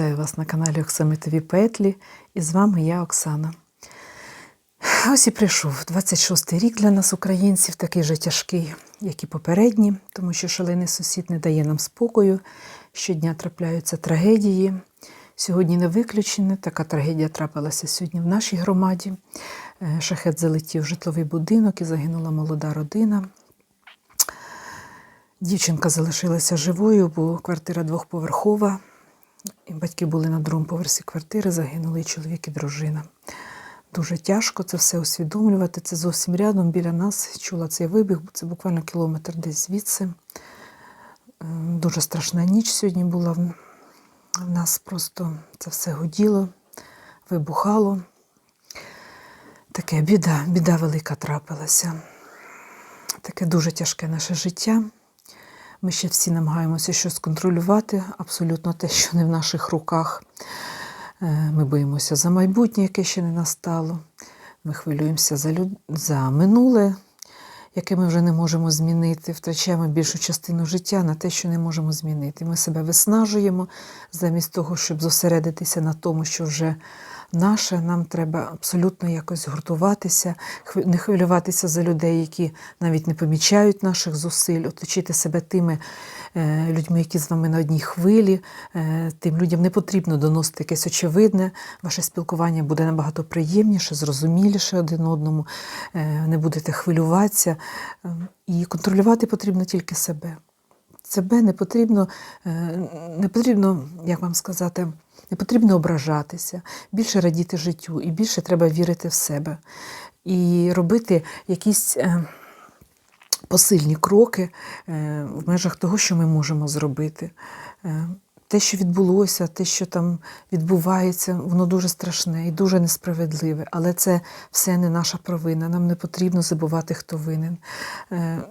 Вітаю вас на каналі Оксамитові Петлі і з вами я, Оксана. Ось і прийшов 26-й рік для нас, українців, такий же тяжкий, як і попередні, тому що шалений сусід не дає нам спокою. Щодня трапляються трагедії. Сьогодні не виключене. Така трагедія трапилася сьогодні в нашій громаді. Е, Шахет залетів в житловий будинок і загинула молода родина. Дівчинка залишилася живою, бо квартира двохповерхова. Батьки були на другому поверсі квартири, загинули і чоловік і дружина. Дуже тяжко це все усвідомлювати. Це зовсім рядом біля нас. Чула цей вибіг, це буквально кілометр десь звідси. Е, Дуже страшна ніч сьогодні була. В нас просто це все гуділо, вибухало. Таке біда, біда велика трапилася. Таке дуже тяжке наше життя. Ми ще всі намагаємося щось контролювати, абсолютно те, що не в наших руках. Е, Ми боїмося за майбутнє, яке ще не настало. Ми хвилюємося за, люд... за минуле, яке ми вже не можемо змінити. Втрачаємо більшу частину життя на те, що не можемо змінити. Ми себе виснажуємо замість того, щоб зосередитися на тому, що вже наше. Нам треба абсолютно якось гуртуватися, не хвилюватися за людей, які навіть не помічають наших зусиль, оточити себе тими е, людьми, які з вами на одній хвилі. Е, Тим людям не потрібно доносити якесь очевидне. Ваше спілкування буде набагато приємніше, зрозуміліше один одному. Е, Не будете хвилюватися. І контролювати потрібно тільки себе. Себе не потрібно, не потрібно, як вам сказати, не потрібно ображатися, більше радіти життю і більше треба вірити в себе. І робити якісь е, посильні кроки е, в межах того, що ми можемо зробити. Те, що відбулося, те, що там відбувається, воно дуже страшне і дуже несправедливе. Але це все не наша провина. Нам не потрібно забувати, хто винен. Е,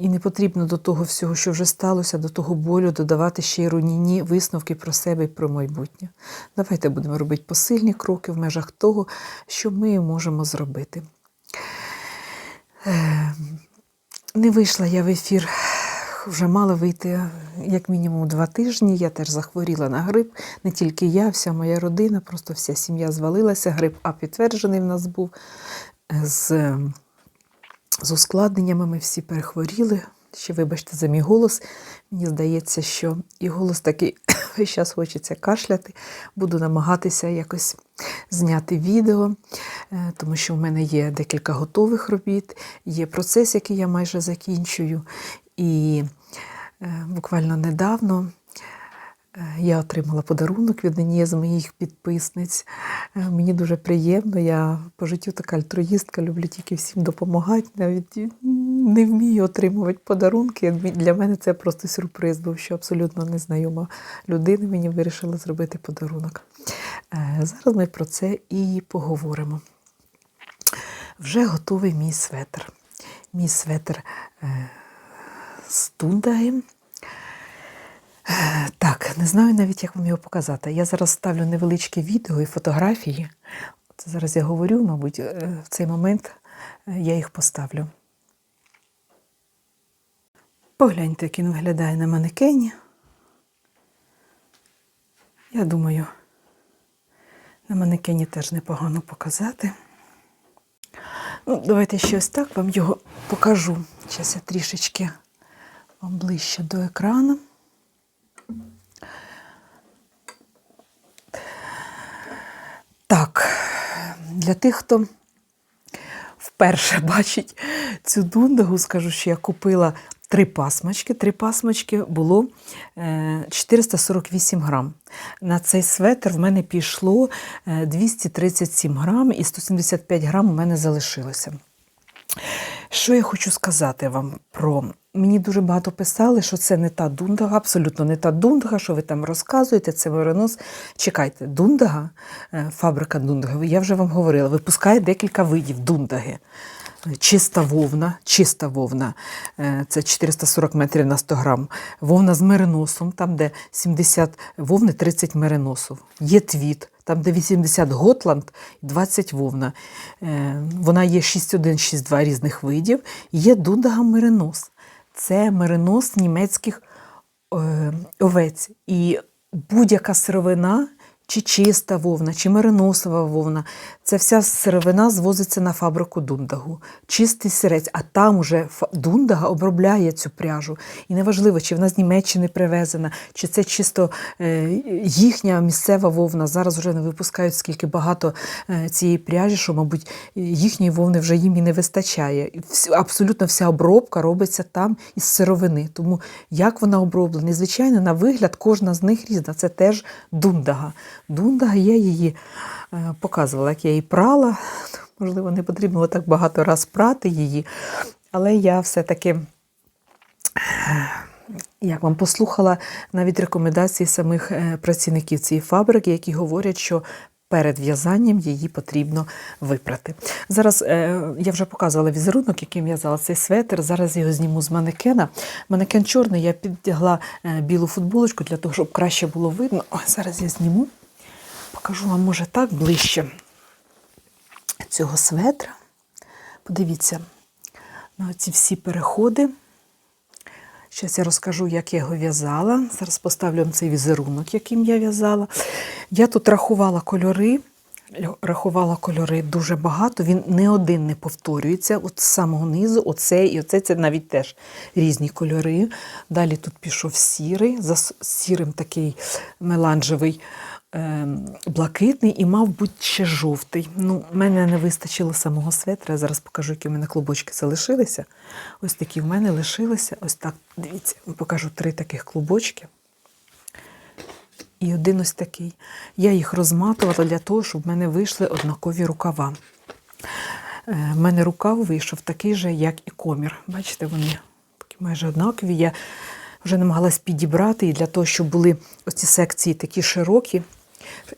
І не потрібно до того всього, що вже сталося, до того болю додавати ще й руйнівні висновки про себе і про майбутнє. Давайте будемо робити посильні кроки в межах того, що ми можемо зробити. Е, Не вийшла я в ефір. Вже мала вийти як мінімум два тижні. Я теж захворіла на грип. Не тільки я, вся моя родина, просто вся сім'я звалилася. Грип А підтверджений в нас був. З, з ускладненнями ми всі перехворіли. Ще вибачте за мій голос. Мені здається, що і голос такий весь час хочеться кашляти. Буду намагатися якось зняти відео, е, тому що в мене є декілька готових робіт, є процес, який я майже закінчую. І е, буквально недавно е, я отримала подарунок від однієї з моїх підписниць. Е, Мені дуже приємно. Я по життю така альтруїстка, люблю тільки всім допомагати. Навіть не вмію отримувати подарунки. Для мене це просто сюрприз був, що абсолютно незнайома людина мені вирішила зробити подарунок. Зараз ми про це і поговоримо. Вже готовий мій светр. Мій светр Е, Так, не знаю навіть, як вам його показати. Я зараз ставлю невеличке відео і фотографії. Це зараз я говорю, мабуть, е, в цей момент е, я їх поставлю. Погляньте, як він виглядає на манекені. Я думаю, на манекені теж непогано показати. Ну, давайте ще ось так вам його покажу. Зараз я трішечки ближче до екрану. Так, для тих, хто вперше бачить цю дундагу, скажу, що я купила три пасмочки. Три пасмочки було е, 448 грам. На цей светр в мене пішло е, 237 грам і 175 грам у мене залишилося. Що я хочу сказати вам про. Мені дуже багато писали, що це не та дундага, абсолютно не та дундага, що ви там розказуєте, це меринос. Чекайте, дундага, е, фабрика дундаги, я вже вам говорила, випускає декілька видів дундаги. Чиста вовна, чиста вовна, е, це 440 метрів на 100 грам. Вовна з мериносом, там, де 70 вовни, 30 мериносів. Є твіт, там, де 80 Готланд і 20 вовна. Е, Вона є 6,1, 6,2 різних видів. Є дундага меринос. Це меринос німецьких е, овець. І будь-яка сировина чи чиста вовна, чи мериносова вовна. Це вся сировина звозиться на фабрику Дундагу. Чистий сирець, а там уже Дундага обробляє цю пряжу. І неважливо, чи вона з Німеччини привезена, чи це чисто е, їхня місцева вовна. Зараз вже не випускають скільки багато е, цієї пряжі, що, мабуть, їхньої вовни вже їм і не вистачає. Абсолютно вся обробка робиться там із сировини. Тому як вона оброблена? І, звичайно, на вигляд кожна з них різна. Це теж дундага. Дундага, я її е, показувала, як я її прала. Можливо, не потрібно було так багато раз прати її, але я все-таки. Як вам послухала навіть рекомендації самих е, працівників цієї фабрики, які говорять, що перед в'язанням її потрібно випрати. Зараз е, я вже показувала візерунок, яким в'язала цей светр. Зараз його зніму з манекена. Манекен чорний, я підтягла е, білу футболочку для того, щоб краще було видно. Ой, зараз я зніму, покажу вам, може, так ближче цього светра. Подивіться на ці всі переходи. Зараз я розкажу, як я його в'язала. Зараз поставлю вам цей візерунок, яким я в'язала. Я тут рахувала кольори. Рахувала кольори дуже багато, він не один не повторюється. От з самого низу, оцей і оцей це навіть теж різні кольори. Далі тут пішов сірий, за сірим такий меланжевий, блакитний і, мав бути ще жовтий. Ну, мене не вистачило самого светра. Я зараз покажу, які в мене клубочки залишилися. Ось такі в мене лишилися. Ось так, дивіться, покажу три таких клубочки. І один ось такий. Я їх розматувала для того, щоб в мене вийшли однакові рукава. Е, В мене рукав вийшов такий же, як і комір. Бачите, вони такі майже однакові. Я вже намагалась підібрати, і для того, щоб були оці секції такі широкі,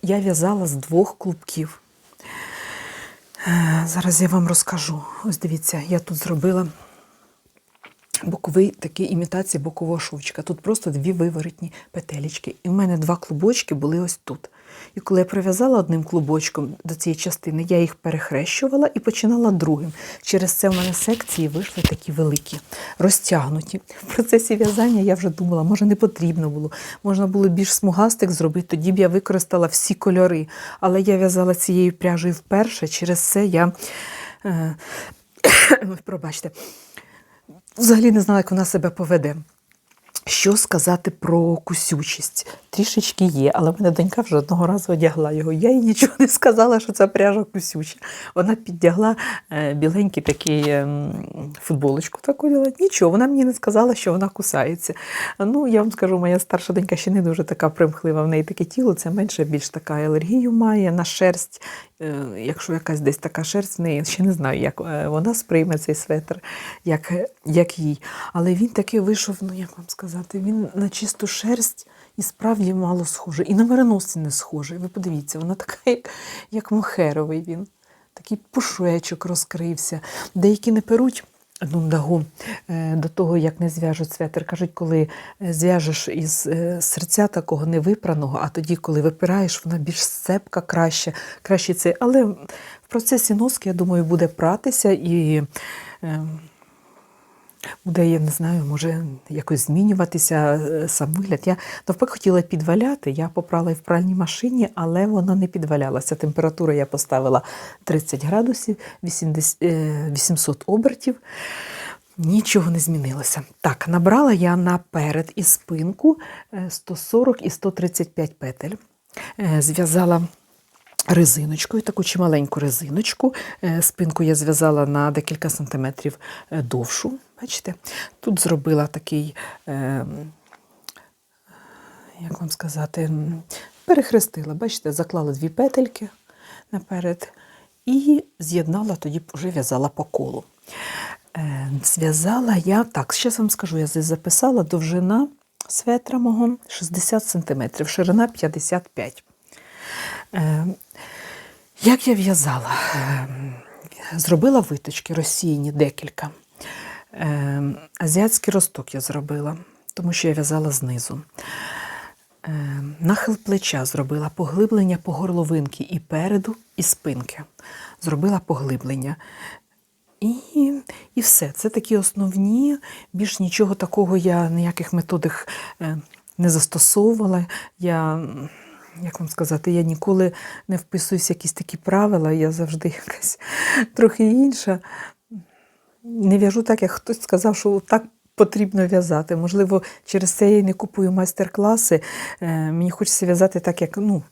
я в'язала з двох клубків. Е, Зараз я вам розкажу. Ось дивіться, я тут зробила боковий такий імітації бокового шовчика. Тут просто дві виворотні петелечки. І в мене два клубочки були ось тут. І коли я прив'язала одним клубочком до цієї частини, я їх перехрещувала і починала другим. Через це в мене секції вийшли такі великі, розтягнуті. В процесі в'язання я вже думала, може не потрібно було, можна було більш смугастик зробити, тоді б я використала всі кольори. Але я в'язала цією пряжею вперше, через це я. Е, пробачте, взагалі не знала, як вона себе поведе. Що сказати про кусючість? Трішечки є, але мене донька вже одного разу одягла його. Я їй нічого не сказала, що це пряжа кусюча. Вона піддягла е, біленький такий ем, футболочку таку. Нічого, вона мені не сказала, що вона кусається. Ну, я вам скажу, моя старша донька ще не дуже така примхлива. В неї таке тіло, це менше більш така алергію має на шерсть. Е, Якщо якась десь така шерсть, в неї ще не знаю, як е, вона сприйме цей светр, як, як їй. Але він такий вийшов, ну як вам сказати, він на чисту шерсть і справді мало схожий. І на мироносці не схожий. Ви подивіться, вона така, як, як мохеровий він. Такий пушечок розкрився. Деякі не перуть дундагу е, до того, як не зв'яжуть светр. Кажуть, коли е, зв'яжеш із е, серця такого невипраного, а тоді, коли випираєш, вона більш сцепка, краще, краще це. Але в процесі носки, я думаю, буде пратися і. Е, Буде, я не знаю, може якось змінюватися е, сам вигляд. Я навпаки хотіла підваляти, я попрала і в пральній машині, але воно не підвалялося. Температуру я поставила 30 градусів, 80, е, 800 обертів. Нічого не змінилося. Так, набрала я наперед і спинку е, 140 і 135 петель. Е, Зв'язала резиночкою, таку чималеньку резиночку. Е, Спинку я зв'язала на декілька сантиметрів е, довшу. Бачите? Тут зробила такий, е, як вам сказати, перехрестила, бачите, заклала дві петельки наперед і з'єднала, тоді вже в'язала по колу. Зв'язала я, так, зараз вам скажу, я здесь записала довжина светра мого 60 см, ширина 55 Е, Як я в'язала? Е, Зробила виточки розсіяні декілька. Е, Азіатський росток я зробила, тому що я в'язала знизу. Е, Нахил плеча зробила поглиблення по горловинки і переду, і спинки. Зробила поглиблення. І, і все. Це такі основні, більш нічого такого я ніяких методик е, не застосовувала. Я як вам сказати, я ніколи не вписуюсь в якісь такі правила, я завжди якась трохи інша. Не в'яжу так, як хтось сказав, що так потрібно в'язати. Можливо, через це я й не купую майстер-класи. Е, Мені хочеться в'язати так, як, ну,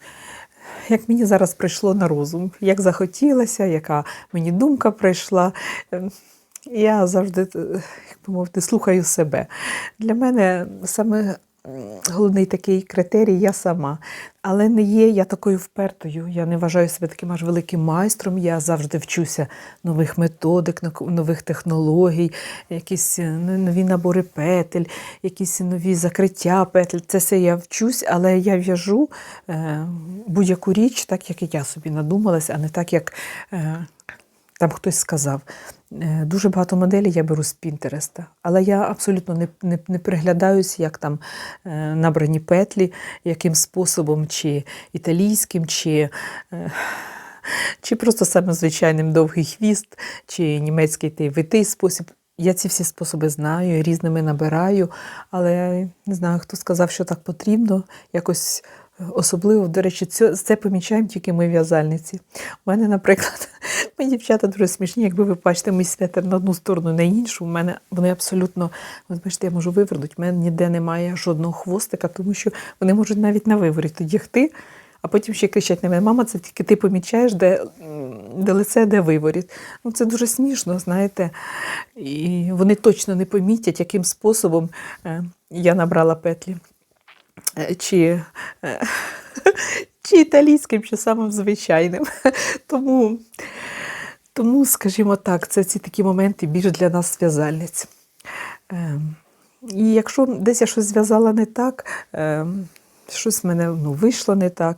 як мені зараз прийшло на розум, як захотілося, яка мені думка прийшла. Е, Я завжди, е, як би мовити, слухаю себе. Для мене саме головний такий критерій я сама. Але не є я такою впертою. Я не вважаю себе таким аж великим майстром. Я завжди вчуся нових методик, нових технологій, якісь е, нові набори петель, якісь нові закриття петель. Це все я вчусь, але я в'яжу е, будь-яку річ так, як я собі надумалась, а не так, як е, там хтось сказав. Е, Дуже багато моделей я беру з Пінтереста, але я абсолютно не, не, не приглядаюсь, як там е, набрані петлі, яким способом, чи італійським, чи, е, чи просто саме звичайним довгий хвіст, чи німецький той витий спосіб. Я ці всі способи знаю, різними набираю, але не знаю, хто сказав, що так потрібно. Якось особливо, до речі, це, це помічаємо тільки ми в'язальниці. У мене, наприклад, ми дівчата дуже смішні, якби ви бачите мій светр на одну сторону, на іншу. У мене вони абсолютно, от бачите, я можу вивернути, у мене ніде немає жодного хвостика, тому що вони можуть навіть на виворіт одягти, а потім ще кричать на мене: мама, це тільки ти помічаєш, де, де лице, де виворіт. Ну, це дуже смішно, знаєте. І вони точно не помітять, яким способом е, я набрала петлі. Е, Чи, е, чи італійським, чи самим звичайним. Тому, тому, скажімо так, це ці такі моменти більш для нас в'язальниць. Ем, І якщо десь я щось зв'язала не так, ем, щось в мене ну, вийшло не так,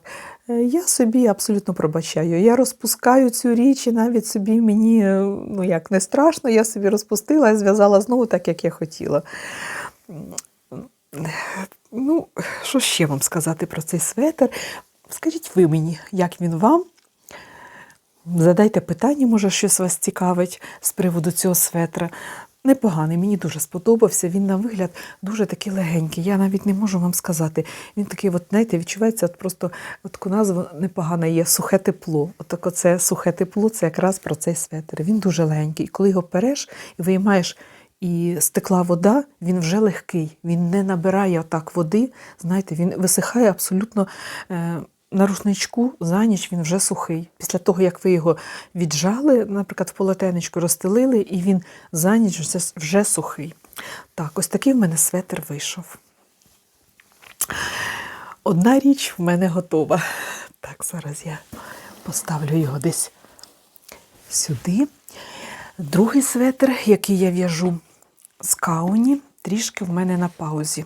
е, я собі абсолютно пробачаю. Я розпускаю цю річ, і навіть собі мені е, ну, як не страшно, я собі розпустила і зв'язала знову так, як я хотіла. Ну, що ще вам сказати про цей светр? Скажіть ви мені, як він вам? Задайте питання, може, щось вас цікавить з приводу цього светра. Непоганий, мені дуже сподобався. Він на вигляд дуже такий легенький. Я навіть не можу вам сказати. Він такий, от, знаєте, відчувається от просто от таку назву непогана є сухе тепло. От так оце сухе тепло це якраз про цей светр. Він дуже легенький. І коли його переш і виймаєш і стекла вода, він вже легкий. Він не набирає отак води. Знаєте, він висихає абсолютно. Е- на рушничку за ніч він вже сухий. Після того, як ви його віджали, наприклад, в полотенечку розстелили, і він за ніч вже, сухий. Так, ось такий в мене светр вийшов. Одна річ в мене готова. Так, зараз я поставлю його десь сюди. Другий светр, який я в'яжу з кауні, трішки в мене на паузі.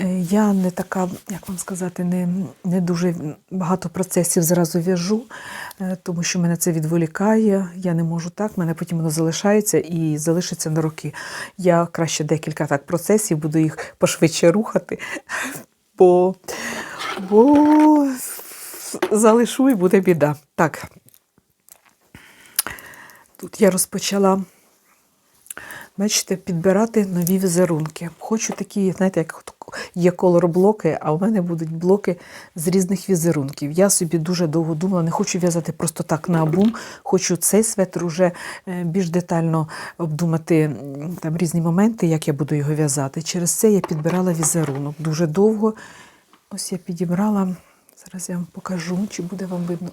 Е, Я не така, як вам сказати, не, не дуже багато процесів зразу в'яжу, е, тому що мене це відволікає. Я не можу так, мене потім воно залишається і залишиться на роки. Я краще декілька так процесів, буду їх пошвидше рухати, бо, бо залишу і буде біда. Так. Тут я розпочала бачите, підбирати нові візерунки. Хочу такі, знаєте, як є колор-блоки, а у мене будуть блоки з різних візерунків. Я собі дуже довго думала, не хочу в'язати просто так на обум. Хочу цей светр уже е, більш детально обдумати там різні моменти, як я буду його в'язати. Через це я підбирала візерунок дуже довго. Ось я підібрала. Зараз я вам покажу, чи буде вам видно.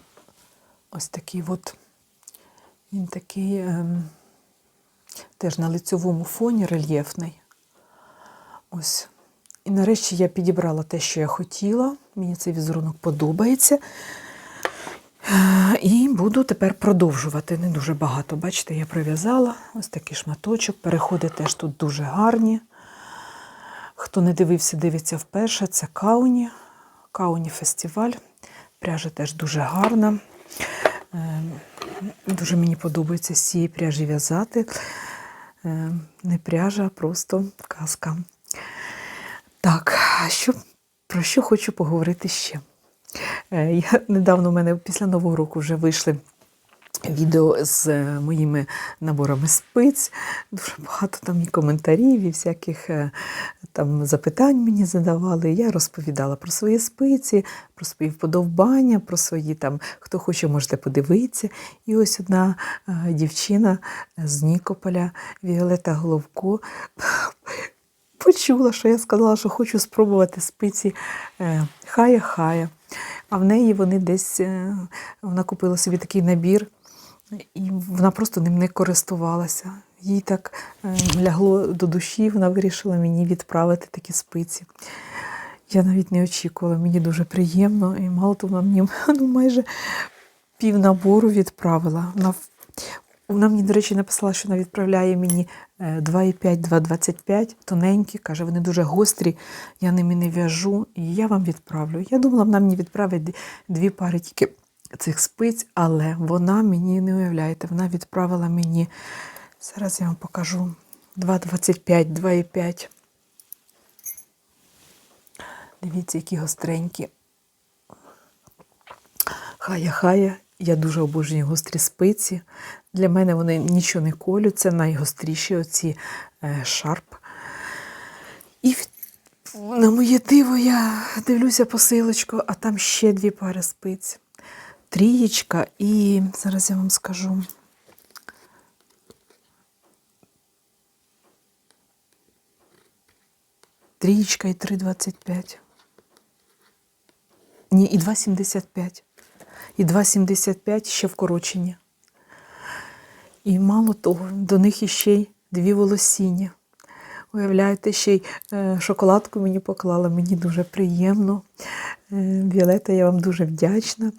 Ось такий от. Він такий. ем, теж на лицьовому фоні рельєфний. Ось. І нарешті я підібрала те, що я хотіла. Мені цей візерунок подобається. І буду тепер продовжувати. Не дуже багато. Бачите, я прив'язала ось такий шматочок. Переходи теж тут дуже гарні. Хто не дивився, дивиться вперше. Це Кауні. Кауні фестиваль. Пряжа теж дуже гарна. Е, Дуже мені подобається з цієї пряжі в'язати. Е, Не пряжа, просто казка. Так, що, про що хочу поговорити ще? Е, Я недавно в мене після Нового року вже вийшли відео з е, моїми наборами спиць. Дуже багато там і коментарів, і всяких е, там запитань мені задавали. Я розповідала про свої спиці, про свої вподобання, про свої там, хто хоче, можете подивитися. І ось одна е, дівчина з Нікополя, Віолета Головко, почула, що я сказала, що хочу спробувати спиці хая-хая. А в неї вони десь вона купила собі такий набір, і вона просто ним не користувалася. Їй так е, лягло до душі, вона вирішила мені відправити такі спиці. Я навіть не очікувала, мені дуже приємно. І мало того, вона мені ну, майже пів набору відправила. Вона, вона мені, до речі, написала, що вона відправляє мені е, 2,5, 2,25, тоненькі, каже, вони дуже гострі, я ними не в'яжу, і я вам відправлю. Я думала, вона мені відправить дві пари тільки цих спиць, але вона мені не уявляєте, вона відправила мені, зараз я вам покажу, 2,25, 2,5. Дивіться, які гостренькі. Хая, хая. Я дуже обожнюю гострі спиці. Для мене вони нічого не колють. Це найгостріші оці е, шарп. І на моє диво я дивлюся посилочку, а там ще дві пари спиць. Трієчка і зараз я вам скажу. Трієчка і 3,25. Ні, і 2,75. І 2,75 ще вкорочені. І мало того, до них іще й дві волосіння. Уявляєте, ще й е, шоколадку мені поклала, мені дуже приємно. Е, Віолета, я вам дуже вдячна.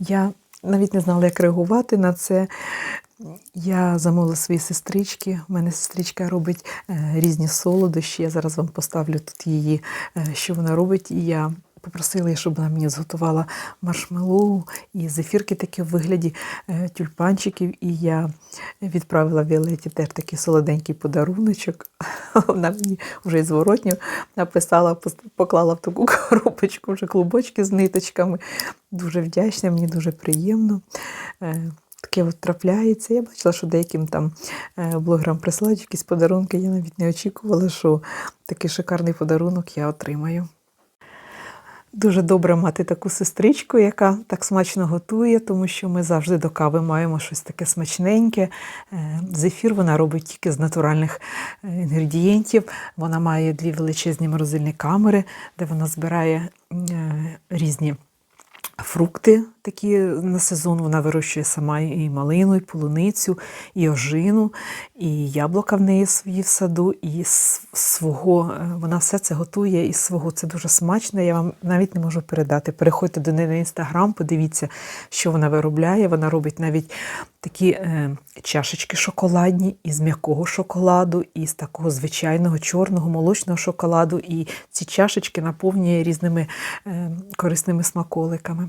Я навіть не знала, як реагувати на це. Я замовила свої сестрички. У мене сестричка робить е, різні солодощі. Я зараз вам поставлю тут її, що вона робить. І я попросила щоб вона мені зготувала маршмеллоу і зефірки такі в вигляді е, тюльпанчиків. І я відправила Віолеті теж такий солоденький подаруночок. Вона мені вже із зворотньо написала, поклала в таку коробочку вже клубочки з ниточками. Дуже вдячна, мені дуже приємно. Е, Таке от трапляється. Я бачила, що деяким там е, блогерам присилають якісь подарунки. Я навіть не очікувала, що такий шикарний подарунок я отримаю. Дуже добре мати таку сестричку, яка так смачно готує, тому що ми завжди до кави маємо щось таке смачненьке. Е, Зефір вона робить тільки з натуральних е, інгредієнтів. Вона має дві величезні морозильні камери, де вона збирає е, різні фрукти такі на сезон. Вона вирощує сама і малину, і полуницю, і ожину, і яблука в неї свої в саду, і свого е, вона все це готує із свого. Це дуже смачно. Я вам навіть не можу передати. Переходьте до неї на інстаграм, подивіться, що вона виробляє. Вона робить навіть такі е, чашечки шоколадні із м'якого шоколаду, і з такого звичайного чорного молочного шоколаду. І ці чашечки наповнює різними е, корисними смаколиками.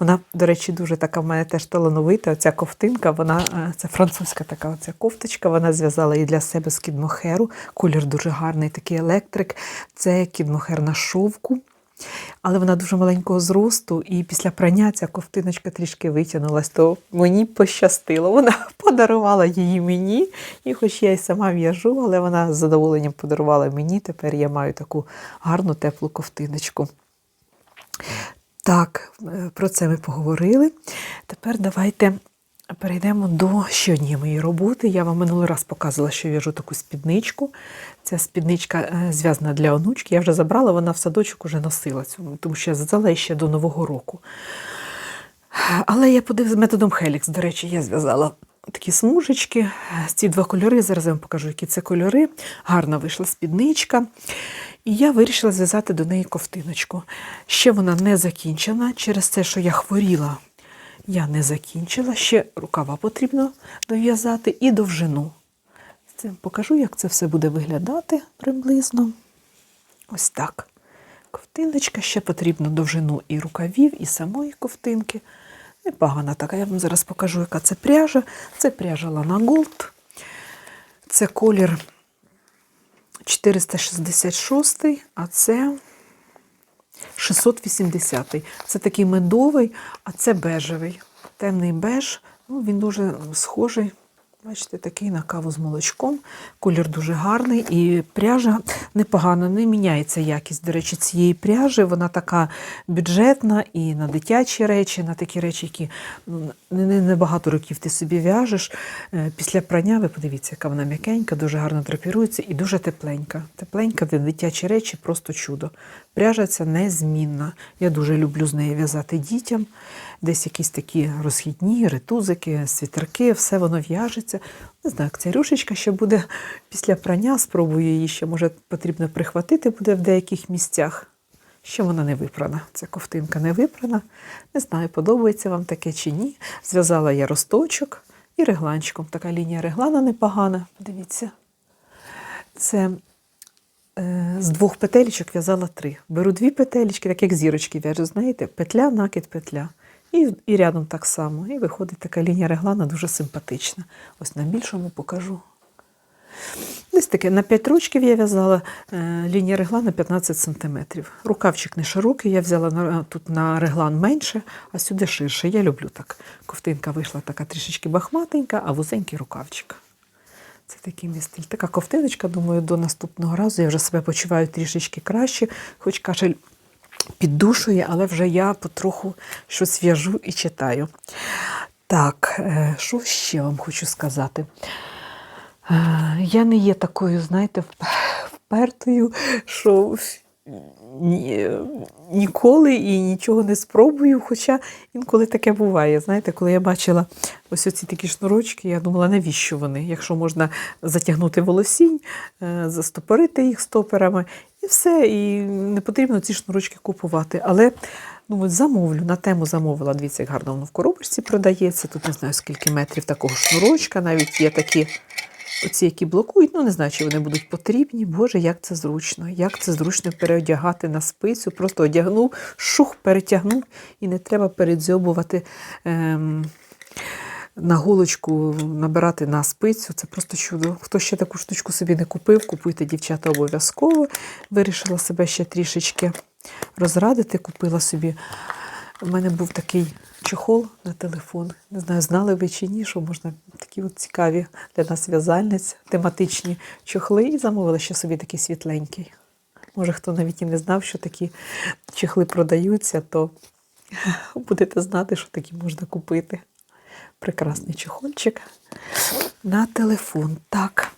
Вона, до речі, дуже така в мене теж талановита. Оця ковтинка, вона е, це французька така оця кофточка. Вона зв'язала її для себе з кідмохеру. Колір дуже гарний, такий електрик. Це кідмохер на шовку. Але вона дуже маленького зросту, і після прання ця ковтиночка трішки витягнулась, то мені пощастило. Вона подарувала її мені, і хоч я й сама в'яжу, але вона з задоволенням подарувала мені. Тепер я маю таку гарну теплу ковтиночку. Так, е, про це ми поговорили. Тепер давайте перейдемо до ще однієї моєї роботи. Я вам минулий раз показувала, що в'яжу таку спідничку. Ця спідничка е, зв'язана для онучки. Я вже забрала, вона в садочок уже носила тому що я зв'язала ще до Нового року. Але я подивилася методом Хелікс, До речі, я зв'язала такі смужечки. Ці два кольори. Зараз я вам покажу, які це кольори. Гарна вийшла спідничка. І я вирішила зв'язати до неї ковтиночку. Ще вона не закінчена через те, що я хворіла. Я не закінчила, ще рукава потрібно дов'язати і довжину. Це покажу, як це все буде виглядати приблизно. Ось так. Ковтиночка, ще потрібно довжину і рукавів, і самої ковтинки. Непогана така. Я вам зараз покажу, яка це пряжа. Це пряжа Лана Голд. Це колір 466, а це 680. Це такий медовий, а це бежевий. Темний беж, Ну, він дуже схожий. Бачите, такий на каву з молочком. Колір дуже гарний і пряжа непогано, не міняється якість. До речі, цієї пряжі вона така бюджетна і на дитячі речі, на такі речі, які ну, не, не, не багато років ти собі в'яжеш. Е, Після прання, ви подивіться, яка вона м'якенька, дуже гарно драпірується і дуже тепленька. Тепленька для дитячі речі просто чудо. Пряжа ця незмінна. Я дуже люблю з неї в'язати дітям. Десь якісь такі розхідні, ритузики, світерки, все воно в'яжеться. Не знаю, як ця рюшечка ще буде після прання, спробую її ще, може, потрібно прихватити буде в деяких місцях. Ще вона не випрана. Ця ковтинка не випрана. Не знаю, подобається вам таке чи ні. Зв'язала я росточок і регланчиком. Така лінія реглана непогана. Подивіться. Це е, з двох петелечок в'язала три. Беру дві петелечки, так як зірочки в'яжу, знаєте, петля, накид, петля. І, і рядом так само. І виходить така лінія реглана дуже симпатична. Ось на більшому покажу. Десь таке на 5 ручків я в'язала е, лінія реглана 15 см. Рукавчик не широкий, я взяла на, тут на реглан менше, а сюди ширше. Я люблю так. Ковтинка вийшла така трішечки бахматенька, а вузенький рукавчик. Це такий мій стиль. Така ковтиночка, думаю, до наступного разу я вже себе почуваю трішечки краще, хоч кашель піддушує, але вже я потроху щось в'яжу і читаю. Так, е, що ще вам хочу сказати? Е, Я не є такою, знаєте, впертою, що ні, ніколи і нічого не спробую. Хоча інколи таке буває. Знаєте, коли я бачила ось оці такі шнурочки, я думала, навіщо вони? Якщо можна затягнути волосінь, е, застопорити їх стоперами, і все, і не потрібно ці шнурочки купувати. Але думаю, замовлю, на тему замовила. Дивіться, як гарно в коробочці продається. Тут не знаю, скільки метрів такого шнурочка, навіть є такі. Оці, які блокують, ну не знаю, чи вони будуть потрібні. Боже, як це зручно. Як це зручно переодягати на спицю. Просто одягнув, шух, перетягнув, і не треба передзьобувати ем, на голочку, набирати на спицю. Це просто чудо. Хто ще таку штучку собі не купив, купуйте, дівчата, обов'язково. Вирішила себе ще трішечки розрадити. Купила собі. У мене був такий чохол на телефон. Не знаю, знали ви чи ні, що можна такі от цікаві для нас в'язальниць, тематичні чохли, і замовила ще собі такий світленький. Може, хто навіть і не знав, що такі чохли продаються, то будете знати, що такі можна купити. Прекрасний чохольчик на телефон. Так.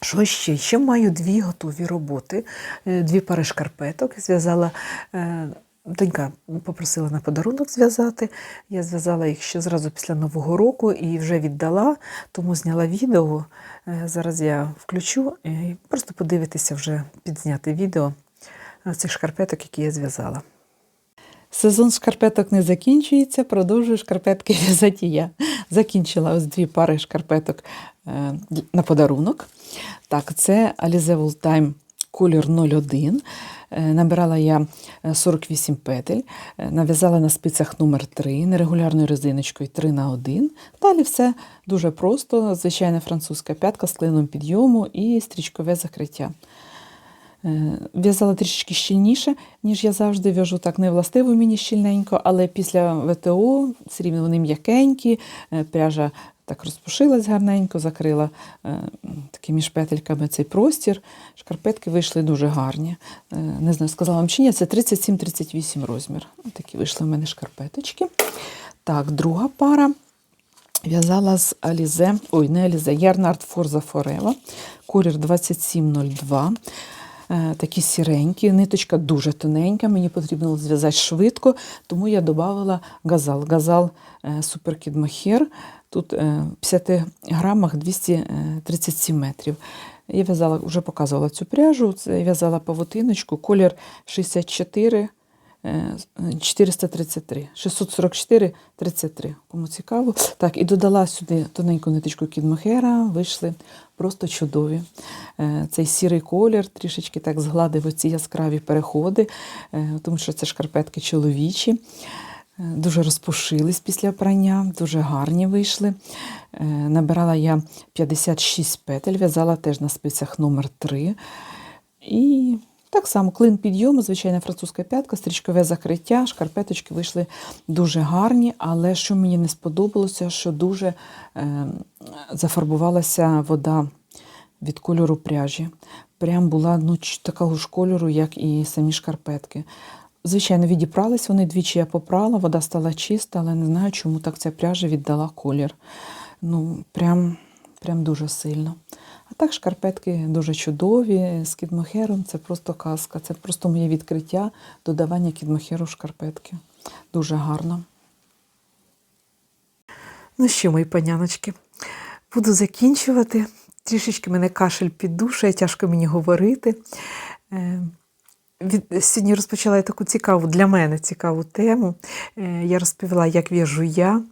Що ще? Ще маю дві готові роботи, е, дві пари шкарпеток. Зв'язала е, донька попросила на подарунок зв'язати. Я зв'язала їх ще зразу після Нового року і вже віддала, тому зняла відео. Е, Зараз я включу і просто подивитися вже підзняти відео цих шкарпеток, які я зв'язала. Сезон шкарпеток не закінчується, продовжую шкарпетки в'язати я. Закінчила ось дві пари шкарпеток е, на подарунок. Так, це Alize Wool Time колір 01. Е, Набирала я е, 48 петель, е, нав'язала на спицях номер 3 нерегулярною резиночкою 3 на 1. Далі все дуже просто, звичайна французька п'ятка з клином підйому і стрічкове закриття. Е, В'язала трішечки щільніше, ніж я завжди в'яжу так не властиво мені щільненько, але після ВТО все рівно вони м'якенькі, е, пряжа так розпушилась гарненько, закрила е, такими між петельками цей простір. Шкарпетки вийшли дуже гарні. Не знаю, сказала вам чи ні, це 37-38 розмір. Такі вийшли в мене шкарпеточки. Так, друга пара. В'язала з Alize, ой, не Alize, Ярнард Forza Forever, колір 2702. Е, Такі сіренькі, ниточка дуже тоненька, мені потрібно зв'язати швидко, тому я додала газал. Газал Суперкід Махер, тут е, в 50 грамах 237 метрів. Я в'язала, вже показувала цю пряжу, в'язала павутиночку, колір 64 е, 433, 644, 33. Кому цікаво. Так, і додала сюди тоненьку ниточку кідмохера, вийшли просто чудові. Е, Цей сірий колір трішечки так згладив оці яскраві переходи, е, тому що це шкарпетки чоловічі. Е, Дуже розпушились після прання, дуже гарні вийшли. Набирала я 56 петель, в'язала теж на спицях номер 3. І Так само клин підйому, звичайна французька п'ятка, стрічкове закриття, шкарпеточки вийшли дуже гарні, але що мені не сподобалося, що дуже е, зафарбувалася вода від кольору пряжі. Прям була ну, такого ж кольору, як і самі шкарпетки. Звичайно, відіпрались вони двічі я попрала, вода стала чиста, але не знаю, чому так ця пряжа віддала колір. Ну, прям, прям дуже сильно. А так, шкарпетки дуже чудові з кідмохером. Це просто казка. Це просто моє відкриття додавання кідмохеру в шкарпетки. Дуже гарно. Ну що, мої паняночки, буду закінчувати. Трішечки мене кашель піддушує, тяжко мені говорити. Е, Сьогодні розпочала я таку цікаву для мене цікаву тему. Е, Я розповіла, як в'яжу я,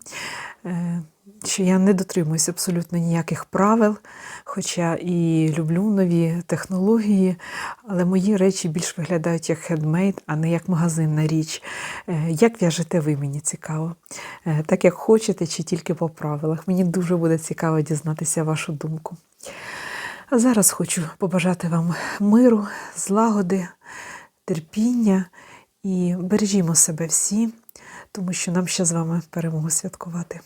е, що я не дотримуюся абсолютно ніяких правил, хоча і люблю нові технології, але мої речі більш виглядають як хендмейд, а не як магазинна річ. Е, Як в'яжете ви, мені цікаво? Е, Так як хочете, чи тільки по правилах. Мені дуже буде цікаво дізнатися вашу думку. А зараз хочу побажати вам миру, злагоди, терпіння і бережімо себе всі, тому що нам ще з вами перемогу святкувати.